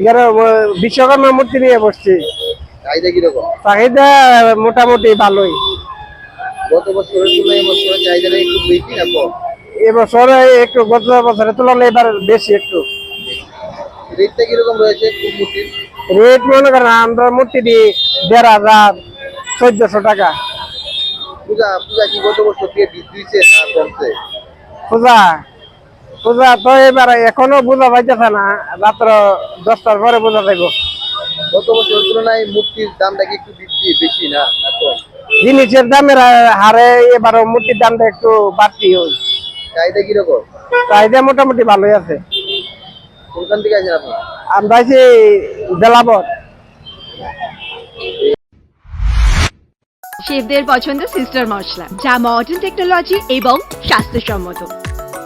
এখানে বিশ্বকর্মা মূর্তি নিয়ে বসছি। চাহিদা কীরকম? চাহিদা মোটামুটি ভালোই। গত বছরের তুলনায় চাহিদাটা একটু বেশি না কম? এবছরে একটু গত বছরের তুলনায় এবার বেশি একটু। রেটটা কীরকম রয়েছে মূর্তির? রেট মনে করেন আমরা মূর্তি দিই দেড় হাজার চোদ্দশো টাকা। পূজা পূজা কি গত বছর না কমছে? পূজা পূজা তো এবার এখনও বোঝা পাইতেছে না রাত্র দশটার পরে বোঝা যাইব গত বছরের তুলনায় মূর্তির দামটা কি একটু বৃদ্ধি বেশি না জিনিসের দামের হারে এবার মূর্তির দামটা একটু বাড়তি হয় চাহিদা কীরকম? চাহিদা মোটামুটি ভালোই আছে। কোনখান থেকে আছেন আপনার আমরা আছি বেলাবর। শেফদের পছন্দ সিস্টার মশলা যা মডার্ন টেকনোলজি এবং স্বাস্থ্যসম্মত।